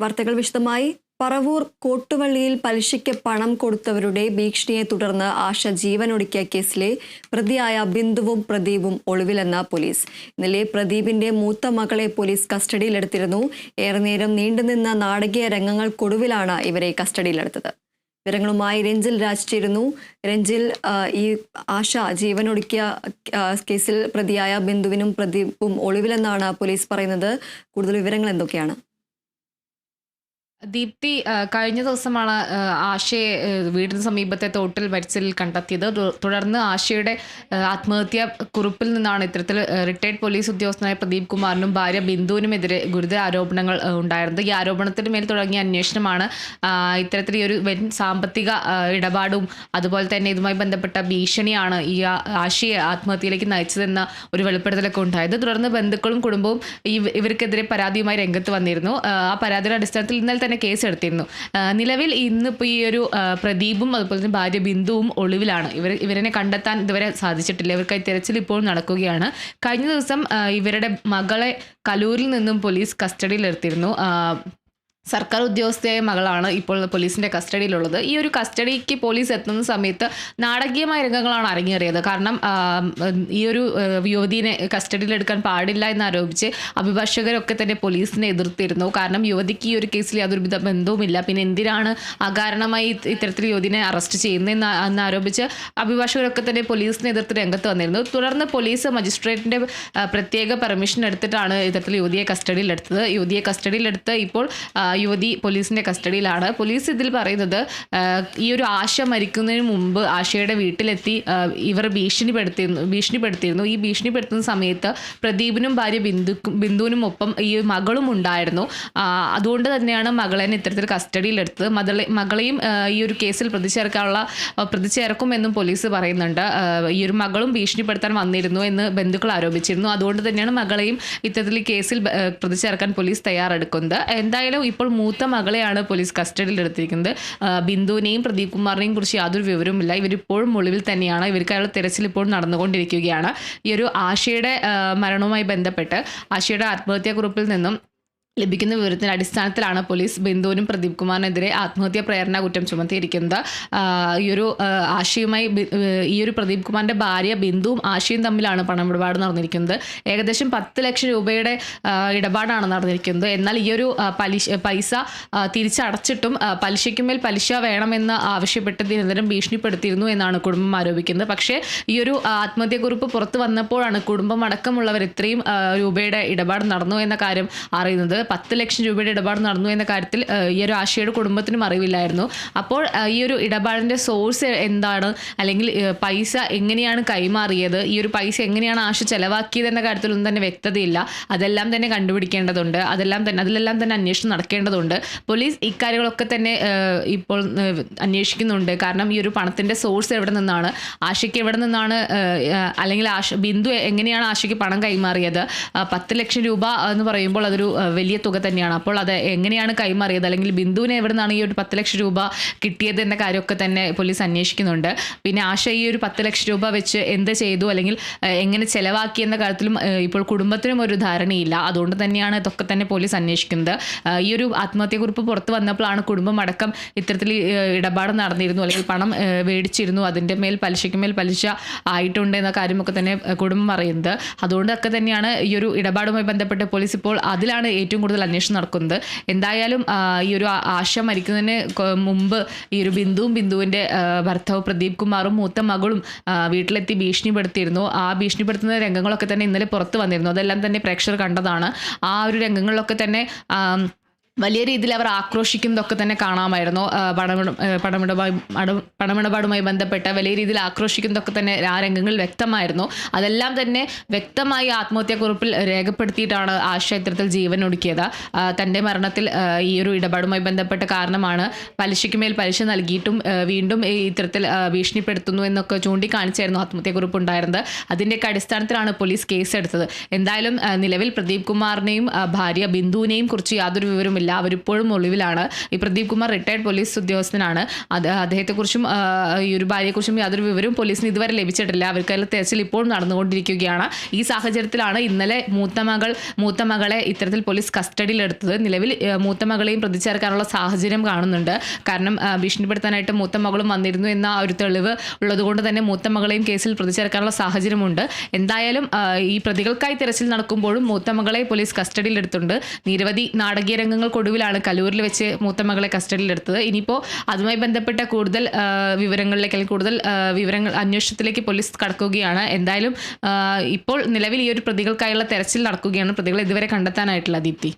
വാർത്തകൾ വിശദമായി. പറവൂർ കോട്ടുവള്ളിയിൽ പലിശയ്ക്ക് പണം കൊടുത്തവരുടെ ഭീഷണിയെ തുടർന്ന് ആശ ജീവനൊടുക്കിയ കേസിലെ പ്രതിയായ ബിന്ദുവും പ്രദീപും ഒളിവിലെന്ന പോലീസ്. ഇന്നലെ പ്രദീപിന്റെ മൂത്ത മകളെ പോലീസ് കസ്റ്റഡിയിലെടുത്തിരുന്നു. ഏറെ നേരം നീണ്ടുനിന്ന നാടകീയ രംഗങ്ങൾക്കൊടുവിലാണ് ഇവരെ കസ്റ്റഡിയിലെടുത്തത്. വിവരങ്ങളുമായി രഞ്ജിൽ രാജ് ചേരുന്നു. രഞ്ജിൽ ഈ ആശ ജീവനൊടുക്കിയ കേസിൽ പ്രതിയായ ബിന്ദുവിനും പ്രദീപും ഒളിവിലെന്നാണ് പോലീസ് പറയുന്നത്. കൂടുതൽ വിവരങ്ങൾ എന്തൊക്കെയാണ്? ദീപ്തി കഴിഞ്ഞ ദിവസമാണ് ആശയെ വീടിന് സമീപത്തെ തോട്ടിൽ മരിച്ചതിൽ കണ്ടെത്തിയത്. തുടർന്ന് ആശയുടെ ആത്മഹത്യാ കുറിപ്പിൽ നിന്നാണ് ഇത്തരത്തിൽ റിട്ടയർഡ് പോലീസ് ഉദ്യോഗസ്ഥനായ പ്രദീപ് കുമാറിനും ഭാര്യ ബിന്ദുവിനുമെതിരെ ഗുരുതര ആരോപണങ്ങൾ ഉണ്ടായിരുന്നത്. ഈ ആരോപണത്തിന് മേൽ തുടങ്ങിയ അന്വേഷണമാണ് ഇത്തരത്തിൽ ഈ ഒരു വൻ സാമ്പത്തിക ഇടപാടും അതുപോലെ തന്നെ ഇതുമായി ബന്ധപ്പെട്ട ഭീഷണിയാണ് ഈ ആശയെ ആത്മഹത്യയിലേക്ക് നയിച്ചതെന്ന ഒരു വെളിപ്പെടുത്തലൊക്കെ ഉണ്ടായത്. തുടർന്ന് ബന്ധുക്കളും കുടുംബവും ഇവർക്കെതിരെ പരാതിയുമായി രംഗത്ത് വന്നിരുന്നു. ആ പരാതിയുടെ അടിസ്ഥാനത്തിൽ ഇന്നലെ തന്നെ കേസ് എടുത്തിരുന്നു നിലവിൽ ഇന്നിപ്പോൾ ഈ ഒരു പ്രദീപും അതുപോലെ തന്നെ ഭാര്യ ബിന്ദുവും ഒളിവിലാണ്. ഇവർ ഇവരെ കണ്ടെത്താൻ ഇതുവരെ സാധിച്ചിട്ടില്ല. ഇവർക്കായി തിരച്ചിൽ ഇപ്പോഴും നടക്കുകയാണ്. കഴിഞ്ഞ ദിവസം ഇവരുടെ മകളെ കലൂരിൽ നിന്നും പോലീസ് കസ്റ്റഡിയിലെടുത്തിരുന്നു. സർക്കാർ ഉദ്യോഗസ്ഥയായ മകളാണ് ഇപ്പോൾ പോലീസിന്റെ കസ്റ്റഡിയിലുള്ളത്. ഈ ഒരു കസ്റ്റഡിക്ക് പോലീസ് എത്തുന്ന സമയത്ത് നാടകീയമായ രംഗങ്ങളാണ് അരങ്ങേറിയത്. കാരണം ഈ ഒരു യുവതിയെ കസ്റ്റഡിയിലെടുക്കാൻ പാടില്ല എന്നാരോപിച്ച് അഭിഭാഷകരൊക്കെ തന്നെ പോലീസിനെ എതിർത്തിരുന്നു. കാരണം യുവതിക്ക് ഈ ഒരു കേസിൽ യാതൊരു വിധ ബന്ധവുമില്ല. പിന്നെ എന്തിനാണ് അകാരണമായി ഇത് ഇത്തരത്തിൽ യുവതിനെ അറസ്റ്റ് ചെയ്യുന്നതെന്ന് എന്നാരോപിച്ച് അഭിഭാഷകരൊക്കെ തന്നെ പോലീസിനെ എതിർത്ത് രംഗത്ത് വന്നിരുന്നു. തുടർന്ന് പോലീസ് മജിസ്ട്രേറ്റിന്റെ പ്രത്യേക പെർമിഷൻ എടുത്തിട്ടാണ് ഇത്തരത്തിൽ യുവതിയെ കസ്റ്റഡിയിലെടുത്തത്. യുവതിയെ കസ്റ്റഡിയിലെടുത്ത് ഇപ്പോൾ യുവതി പോലീസിന്റെ കസ്റ്റഡിയിലാണ്. പോലീസ് ഇതിൽ പറയുന്നത് ഈ ഒരു ആശ മരിക്കുന്നതിന് മുമ്പ് ആശയുടെ വീട്ടിലെത്തി ഇവർ ഭീഷണിപ്പെടുത്തിയിരുന്നു ഭീഷണിപ്പെടുത്തിയിരുന്നു. ഈ ഭീഷണിപ്പെടുത്തുന്ന സമയത്ത് പ്രദീപിനും ഭാര്യ ബിന്ദുക്കും ബിന്ദുവിനും ഒപ്പം ഈ മകളും ഉണ്ടായിരുന്നു. അതുകൊണ്ട് തന്നെയാണ് മകളെ ഇത്തരത്തിൽ കസ്റ്റഡിയിലെടുത്തത്. മകളെ മകളെയും ഈ ഒരു കേസിൽ പ്രതി ചേർക്കാനുള്ള പ്രതി ചേർക്കുമെന്നും പോലീസ് പറയുന്നുണ്ട്. ഈ ഒരു മകളും ഭീഷണിപ്പെടുത്താൻ വന്നിരുന്നു എന്ന് ബന്ധുക്കൾ ആരോപിച്ചിരുന്നു. അതുകൊണ്ട് തന്നെയാണ് മകളെയും ഇത്തരത്തിൽ കേസിൽ പ്രതിചേർക്കാൻ പ്രതി ചേർക്കാൻ പോലീസ് തയ്യാറെടുക്കുന്നത്. എന്തായാലും ഇപ്പോൾ മൂത്ത മകളെയാണ് പോലീസ് ആ, ബിന്ദുവിനെയും പ്രദീപ് കുമാറിനെയും കുറിച്ച് യാതൊരു വിവരവുമില്ല. ഇവരിപ്പോഴും ഒളിവിൽ തന്നെയാണ്. ഇവർക്കായുള്ള തിരച്ചിൽ ഇപ്പോൾ നടന്നുകൊണ്ടിരിക്കുകയാണ്. ഈ ഒരു ആശയുടെ മരണവുമായി ബന്ധപ്പെട്ട് ആശയുടെ ആത്മഹത്യാക്കുറിപ്പിൽ നിന്നും ലഭിക്കുന്ന വിവരത്തിന്റെ അടിസ്ഥാനത്തിലാണ് പോലീസ് ബിന്ദുവിനും പ്രദീപ് കുമാറിനെതിരെ ആത്മഹത്യാ പ്രേരണ കുറ്റം ചുമത്തിയിരിക്കുന്നത്. ഈയൊരു ആശയുമായി ഈ ഒരു പ്രദീപ് കുമാറിന്റെ ഭാര്യ ബിന്ദുവും ആശയും തമ്മിലാണ് പണമിടപാട് നടന്നിരിക്കുന്നത്. ഏകദേശം പത്ത് ലക്ഷം രൂപയുടെ ഇടപാടാണ് നടന്നിരിക്കുന്നത്. എന്നാൽ ഈ ഒരു പലിശ പൈസ തിരിച്ചടച്ചിട്ടും പലിശയ്ക്കുമേൽ പലിശ വേണമെന്ന് ആവശ്യപ്പെട്ട് നിരന്തരം ഭീഷണിപ്പെടുത്തിയിരുന്നു എന്നാണ് കുടുംബം ആരോപിക്കുന്നത്. പക്ഷേ ഈ ഒരു കുറിപ്പ് ആത്മഹത്യാക്കുറിപ്പ് പുറത്തു വന്നപ്പോഴാണ് കുടുംബം അടക്കമുള്ളവർ ഇത്രയും രൂപയുടെ ഇടപാട് നടന്നു എന്ന കാര്യം അറിയുന്നത്. പത്ത് ലക്ഷം രൂപയുടെ ഇടപാട് നടന്നു എന്ന കാര്യത്തിൽ ഈ ഒരു ആശയുടെ കുടുംബത്തിനും അറിവില്ലായിരുന്നു. അപ്പോൾ ഈ ഒരു ഇടപാടിന്റെ സോഴ്സ് എന്താണ്? അല്ലെങ്കിൽ പൈസ എങ്ങനെയാണ് കൈമാറിയത്? ഈ ഒരു പൈസ എങ്ങനെയാണ് ആശ ചെലവാക്കിയത് എന്ന കാര്യത്തിലൊന്നും തന്നെ വ്യക്തതയില്ല. അതെല്ലാം തന്നെ കണ്ടുപിടിക്കേണ്ടതുണ്ട്. അതെല്ലാം തന്നെ അതിലെല്ലാം തന്നെ അന്വേഷണം നടക്കേണ്ടതുണ്ട്. പോലീസ് ഇക്കാര്യങ്ങളൊക്കെ തന്നെ ഇപ്പോൾ അന്വേഷിക്കുന്നുണ്ട്. കാരണം ഈ ഒരു പണത്തിന്റെ സോഴ്സ് എവിടെ നിന്നാണ്? ആശയ്ക്ക് എവിടെ നിന്നാണ് അല്ലെങ്കിൽ ആശ ബിന്ദു എങ്ങനെയാണ് ആശയ്ക്ക് പണം കൈമാറിയത്? പത്ത് ലക്ഷം രൂപ എന്ന് പറയുമ്പോൾ അതൊരു ആ, വലിയ തുക തന്നെയാണ്. അപ്പോൾ അത് എങ്ങനെയാണ് കൈമാറിയത്? അല്ലെങ്കിൽ ബിന്ദുവിന് എവിടെ നിന്നാണ് ഈ ഒരു പത്ത് ലക്ഷം രൂപ കിട്ടിയത് എന്ന കാര്യമൊക്കെ തന്നെ പോലീസ് അന്വേഷിക്കുന്നുണ്ട്. പിന്നെ ആശ ഈ ഒരു പത്ത് ലക്ഷം രൂപ വെച്ച് എന്ത് ചെയ്തു? അല്ലെങ്കിൽ എങ്ങനെ ചെലവാക്കി എന്ന കാര്യത്തിലും ഇപ്പോൾ കുടുംബത്തിനും ഒരു ധാരണയില്ല. അതുകൊണ്ട് തന്നെയാണ് ഇതൊക്കെ തന്നെ പോലീസ് അന്വേഷിക്കുന്നത്. ഈ ഒരു ആത്മഹത്യക്കുറിപ്പ് പുറത്ത് വന്നപ്പോഴാണ് കുടുംബം അടക്കം ഇത്തരത്തിൽ ഇടപാട് നടന്നിരുന്നു. അല്ലെങ്കിൽ പണം മേടിച്ചിരുന്നു. അതിന്റെ മേൽ പലിശയ്ക്ക് മേൽ പലിശ ആയിട്ടുണ്ട് എന്ന കാര്യമൊക്കെ തന്നെ കുടുംബം അറിയുന്നത് അതുകൊണ്ടൊക്കെ തന്നെയാണ് ഈ ഒരു ഇടപാടുമായി ബന്ധപ്പെട്ട് പോലീസ് ഇപ്പോൾ അതിലാണ് ഏറ്റവും കൂടുതൽ അന്വേഷണം നടക്കുന്നത്. എന്തായാലും ഈ ഒരു ആശ മരിക്കുന്നതിന് മുമ്പ് ഈ ഒരു ബിന്ദുവും ബിന്ദുവിന്റെ ഭർത്താവ് പ്രദീപ് കുമാറും മൂത്ത മകളും വീട്ടിലെത്തി ഭീഷണിപ്പെടുത്തിയിരുന്നു. ആ ഭീഷണിപ്പെടുത്തുന്ന രംഗങ്ങളൊക്കെ തന്നെ ഇന്നലെ പുറത്ത് വന്നിരുന്നു. അതെല്ലാം തന്നെ പ്രേക്ഷകർ കണ്ടതാണ്. ആ ഒരു രംഗങ്ങളിലൊക്കെ തന്നെ വലിയ രീതിയിൽ അവർ ആക്രോശിക്കുന്നതൊക്കെ തന്നെ കാണാമായിരുന്നു. പണമിട പണമിടപാട് പണമിടപാടുമായി ബന്ധപ്പെട്ട വലിയ രീതിയിൽ ആക്രോശിക്കുന്നതൊക്കെ തന്നെ ആ രംഗങ്ങളിൽ വ്യക്തമായിരുന്നു. അതെല്ലാം തന്നെ വ്യക്തമായി ആത്മഹത്യാക്കുറിപ്പിൽ രേഖപ്പെടുത്തിയിട്ടാണ് ആ ക്ഷേത്രത്തിൽ ജീവൻ ഒടുക്കിയത്. തന്റെ മരണത്തിൽ ഈ ഒരു ഇടപാടുമായി ബന്ധപ്പെട്ട കാരണമാണ് പലിശയ്ക്ക് മേൽ പലിശ നൽകിയിട്ടും വീണ്ടും ഇത്തരത്തിൽ ഭീഷണിപ്പെടുത്തുന്നു എന്നൊക്കെ ചൂണ്ടിക്കാണിച്ചായിരുന്നു ആത്മഹത്യാക്കുറിപ്പ് ഉണ്ടായിരുന്നത്. അതിന്റെയൊക്കെ അടിസ്ഥാനത്തിലാണ് പോലീസ് കേസെടുത്തത്. എന്തായാലും നിലവിൽ പ്രദീപ് കുമാറിനെയും ഭാര്യ ബിന്ദുവിനെയും കുറിച്ച് യാതൊരു വിവരമില്ല കണ്ടെത്തിയിട്ടില്ല അവരിപ്പോഴും ഒളിവിലാണ്. ഈ പ്രദീപ് കുമാർ റിട്ടയർഡ് പോലീസ് ഉദ്യോഗസ്ഥനാണ്. അത് അദ്ദേഹത്തെക്കുറിച്ചും ഈ ഒരു ഭാര്യയെക്കുറിച്ചും യാതൊരു വിവരവും പോലീസിന് ഇതുവരെ ലഭിച്ചിട്ടില്ല. അവർക്കുള്ള തെരച്ചിൽ ഇപ്പോഴും നടന്നുകൊണ്ടിരിക്കുകയാണ്. ഈ സാഹചര്യത്തിലാണ് ഇന്നലെ മൂത്ത മകൾ മൂത്ത മകളെ ഇത്തരത്തിൽ പോലീസ് കസ്റ്റഡിയിലെടുത്തത്. നിലവിൽ മൂത്ത മകളെയും പ്രതി ചേർക്കാനുള്ള സാഹചര്യം കാണുന്നുണ്ട്. കാരണം ഭീഷണിപ്പെടുത്താനായിട്ട് മൂത്ത മകളും വന്നിരുന്നു എന്ന ഒരു തെളിവ് ഉള്ളതുകൊണ്ട് തന്നെ മൂത്ത മകളെയും കേസിൽ പ്രതി ചേർക്കാനുള്ള സാഹചര്യമുണ്ട്. എന്തായാലും ഈ പ്രതികൾക്കായി തിരച്ചിൽ നടക്കുമ്പോഴും മൂത്ത മകളെ പോലീസ് കസ്റ്റഡിയിലെടുത്തുണ്ട്. നിരവധി നാടകീയ രംഗങ്ങൾക്കൊടുവിലാണ് കലൂരിൽ വെച്ച് മൂത്ത മകളെ കസ്റ്റഡിയിലെടുത്തത് ഇനിയിപ്പോൾ അതുമായി ബന്ധപ്പെട്ട കൂടുതൽ വിവരങ്ങളിലേക്ക് അല്ലെങ്കിൽ കൂടുതൽ വിവരങ്ങൾ അന്വേഷണത്തിലേക്ക് പോലീസ് കടക്കുകയാണ്. എന്തായാലും ഇപ്പോൾ നിലവിൽ ഈ ഒരു പ്രതികൾക്കായുള്ള തെരച്ചിൽ നടക്കുകയാണ്. പ്രതികളെ ഇതുവരെ കണ്ടെത്താനായിട്ടില്ല ദീപ്തി.